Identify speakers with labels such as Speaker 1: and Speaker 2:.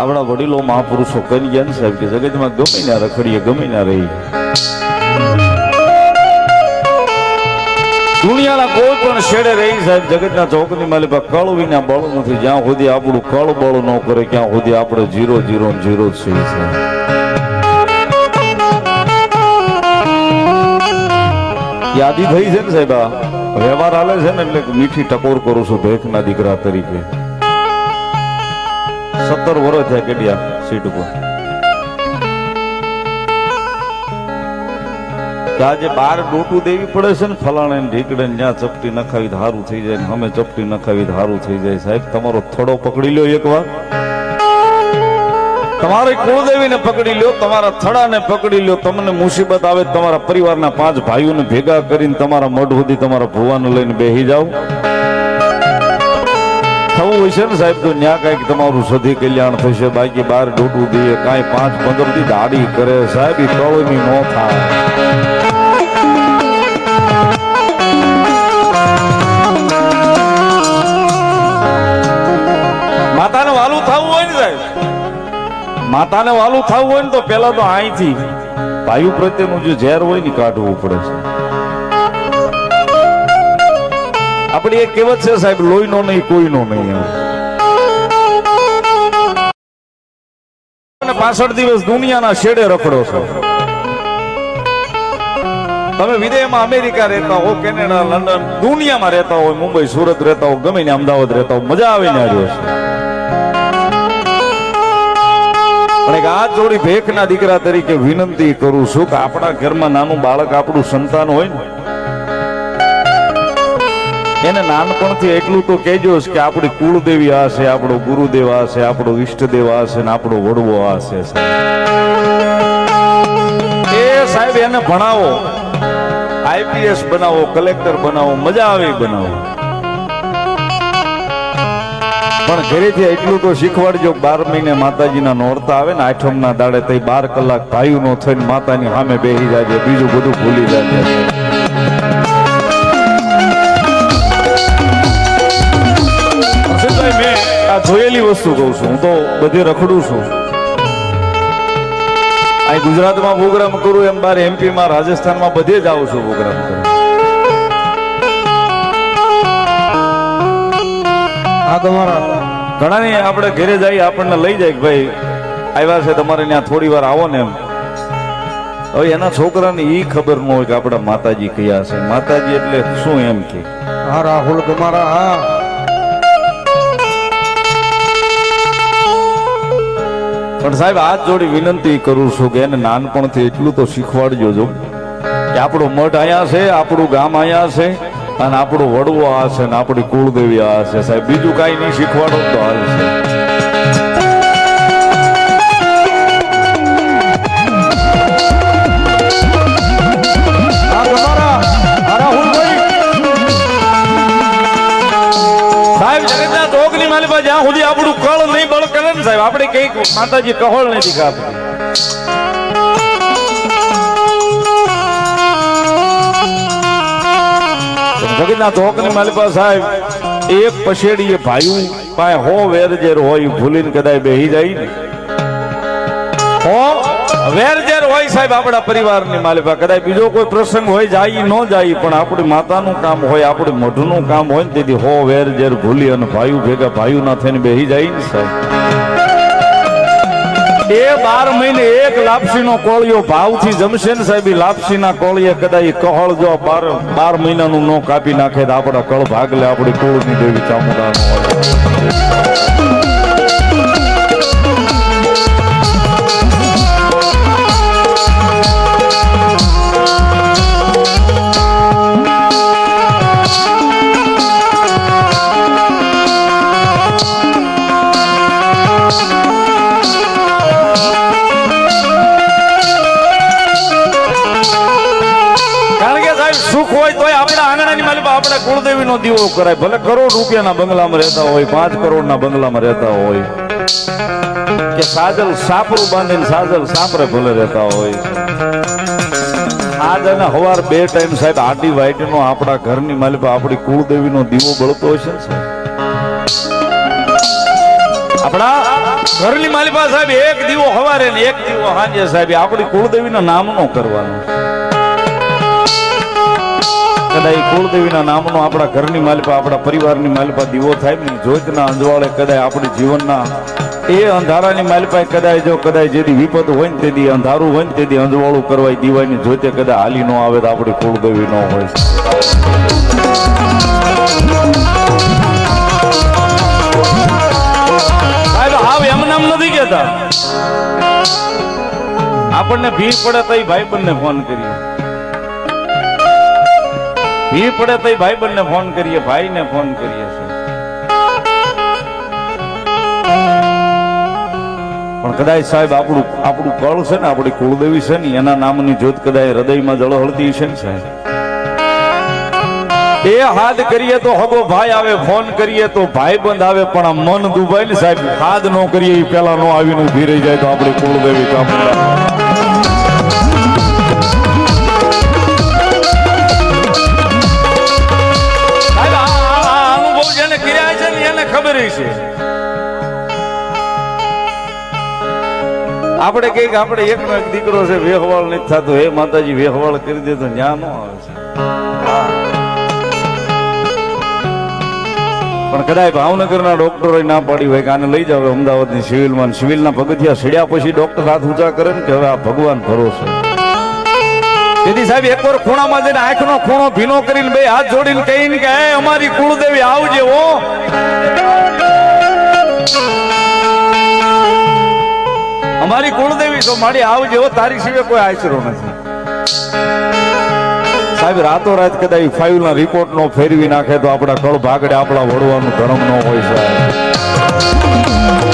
Speaker 1: આપણા વડીલો મહાપુરુષો કરી ગયા ને સાહેબ કે જગતમાં ગમે ના રખડીએ, ગમે ના રહી દુનિયાના કોઈ પણ છેડે રહી સાહેબ, જગતના ચોકની માલિક કળ વિના બળ નથી. જ્યાં સુધી આપણું કળ બળ ન કરે, ત્યાં સુધી આપણે જીરો જીરો જીરો જ છીએ યાદી થઈ છે ને સાહેબ વ્યવહાર હાલે છે ને એટલે મીઠી ટકોર કરું છું ભેખના દીકરા તરીકે. સત્તર વર્ષ થયા કેડિયા સીટ ઉપર. આજે બાર ડોટું દેવી પડે છે ને ફલાણે ઢીકડે ને ચપટી નખાવી હારું થઈ જાય ને, અમે ચપટી નખાવી હારું થઈ જાય. સાહેબ, તમારો થોડો પકડી લ્યો એકવાર. તમારી કુળદેવીને પકડી લ્યો, તમારા થડાને પકડી લ્યો. તમને મુસીબત આવે તમારા પરિવારના પાંચ ભાઈઓને ભેગા કરીને તમારા મઢ સુધી તમારા ભુવાને લઈને બેસી જાઓ. થવું હોય છે ને સાહેબ તો ત્યાં કંઈક તમારું સધી કલ્યાણ થશે બાકી બાર ડૂટું દઈએ કાંઈ પાંચ પંદરથી દાડી કરે. સાહેબ ઈ કળોની નો થાય. માતાને વાલું થવું હોય ને સાહેબ? માતાને વાલું થવું હોય ને તો પેલા તો અહીંથી ભાઈઓ પ્રત્યેનું જે ઝેર હોય ને કાઢવું પડે છે. આપણી એક કહેવત છે સાહેબ, લોહીનો નહીં, કોઈનો નહીં અને પાછળ દિવસ દુનિયાના શેડે રખડો છો. તમે વિદેશમાં અમેરિકા રહેતા હો, કેનેડા, લંડન, દુનિયામાં રહેતા હોય, મુંબઈ, સુરત રહેતા હો, ગમે ને અમદાવાદ રહેતા હો, મજા આવી ને આવ્યો છે. પણ એક આ જોડી ભેખના દીકરા તરીકે વિનંતી કરું છું કે આપણા ઘરમાં નાનું બાળક, આપણું સંતાન હોય ને એને નાનપણથી એટલું તો કહેજો કે આપણી કુળદેવી આ છે, આપણો ગુરુદેવ આ છે, આપણો ઈષ્ટદેવ આ છે ને આપણો વડવો આ છે એ સાહેબ એને ભણાવો. આઈપીએસ બનાવો, કલેક્ટર બનાવો, મજા આવે બનાવો. પણ ઘરેથી એટલું તો શીખવાડજો બાર મહિને માતાજીના નોરતા આવે ને આઠમના દાડે તે બાર કલાક ભાઈઓ નો થઈને માતાની સામે બેસી જાય બીજું બધું ભૂલી જાજે. વસ્તુ કહું છું. હું તો બધે રખડું છું. અહીં ગુજરાતમાં પ્રોગ્રામ કરું એમ બાર એમપીમાં રાજસ્થાનમાં બધે જ આવું છું પ્રોગ્રામ કરું.
Speaker 2: આ તમારા
Speaker 1: ઘણા ને આપણે ઘરે જઈએ આપણને લઈ જાય કે ભાઈ આવ્યા છે તમારે ત્યાં થોડી વાર આવો ને એમ. હવે એના છોકરાને ઈ ખબર ન હોય કે આપણા માતાજી કયા છે. માતાજી એટલે શું એમ કે?
Speaker 2: હા રાહુલ તમારા હા.
Speaker 1: પણ સાહેબ હાથ જોડી વિનંતી કરું છું કે એને નાનપણથી એટલું તો શીખવાડજો જો. કે આપણો મઠ અહીંયા છે, આપણું ગામ અહીંયા છે, અને આપણું વડવો આ છે, ને આપણી કુળદેવી આ છે. સાહેબ, બીજું કાંઈ નહીં શીખવાડો તો હાલ છે. સાહેબ, આપણે કંઈક માતાજી કહોળ નથી ખાતું. જગતના ચોકની માલી પાસે સાહેબ, એક પછેડીએ ભાઈ પાસે હો વેરજેર હોય, ભૂલીને કદાચ બેહી જાય ને. હો વેરજેર હોય સાહેબ આપણા પરિવારની માલિકા કદાચ બીજો કોઈ પ્રસંગ હોય, જાય ન જાય, પણ આપણી માતાનું કામ હોય, આપણું મઢનું કામ હોય ને, તેથી હો વેરજેર ભૂલી અને ભાઈ ભેગા ભાઈઓ ના થઈને બેહી જાય ને સાહેબ. એ બાર મહિને એક લાપસીનો કોળિયો ભાવથી જમશે ને સાહેબ લાપસીના કોળીએ કદાચ કહળ જો બાર બાર મહિનાનું નો કાપી નાખે તો આપણા કળ ભાગલે આપણી કુળની દેવી ચામુંડાનો સુખ હોય તોય આપણા આંગણાની માલિક આપણે કુળદેવીનો દીવો કરાય. ભલે કરોડ રૂપિયાના બંગલામાં રહેતા હોય, પાંચ કરોડના બંગલામાં રહેતા હોય. કે સાજલ સાપરું બાંધીને સાજલ સાપરે ભલે રહેતા હોય. આજ હવાર બે ટાઈમ સાહેબ આડી વાઈટ નો આપણા ઘરની માલિક આપણી કુળદેવી નો દીવો બળતો હશે ને આપણા ઘરની માલિપા સાહેબ એક દીવો હવારે ને એક દીવો હાજે સાહેબ, આપણી કુળદેવીના નામનો કરવાનો કદાચ કુળદેવીના નામનો આપણા ઘરની માલિપા, આપણા પરિવારની માલિપા દીવો થાય ને જોતના અંજવાળે કદાચ આપણા જીવનના એ અંધારાની માલિપાએ કદાચ જો કદાચ જેથી વિપત હોય ને તેથી અંધારું હોય ને તેથી અંજવાળું કરવાય દીવાની જોતે કદાચ હાલી ન આવે તો આપણી કુળદેવી ન હોય. આપણને ભીડ પડે તો ભાઈ બંને ફોન કરીએ. ભીડ પડે તો ભાઈ બંને ફોન કરીએ ભાઈ ને ફોન કરીએ પણ કદાચ સાહેબ આપણું આપણું કળ છે ને, આપણી કુળદેવી છે ને, એના નામની જોત કદાચ હૃદયમાં જળહળતી છે ને સાહેબ. એ હાથ કરીએ તો હગો ભાઈ આવે, ફોન કરીએ તો ભાઈ બંધ આવે, પણ આ મન દુભાઈ ને સાહેબ હાથ નો કરીએ એ પેલા નો આવીને ઊભી રહી જાય તો આપણી કુળદેવી કામ ને ખબર છે. આપણે કંઈક આપણે એકનો એક દીકરો છે, વેહવાળ નથી થતો. હે માતાજી, વેહવાળ કરી દે તો ન્યા નો આવે છે. પણ કદાચ ભાવનગરના ડોક્ટરો ના પાડી હોય કે આને લઈ જાવ અમદાવાદની સિવિલમાં. સિવિલના પગથિયા સડ્યા પછી ડોક્ટર હાથ ઊંચા કરે ને કે હવે આ ભગવાન ભરોસે. તેથી સાહેબ એકવાર ખૂણામાં જઈને આંખનો ખૂણો ભીનો કરીને બે હાથ જોડીને કહીને કે "હે, અમારી કુળદેવી આવજે હો. અમારી કુળદેવી તો મારી આવજે હો તારી સિવાય કોઈ આશરો નથી. સાહેબ રાતો રાત કદાચ ફાઇલ ના રિપોર્ટ નો ફેરવી નાખે તો આપણા કળ ભાગડે આપણા વડવાનું ધર્મ નો હોય સાહેબ.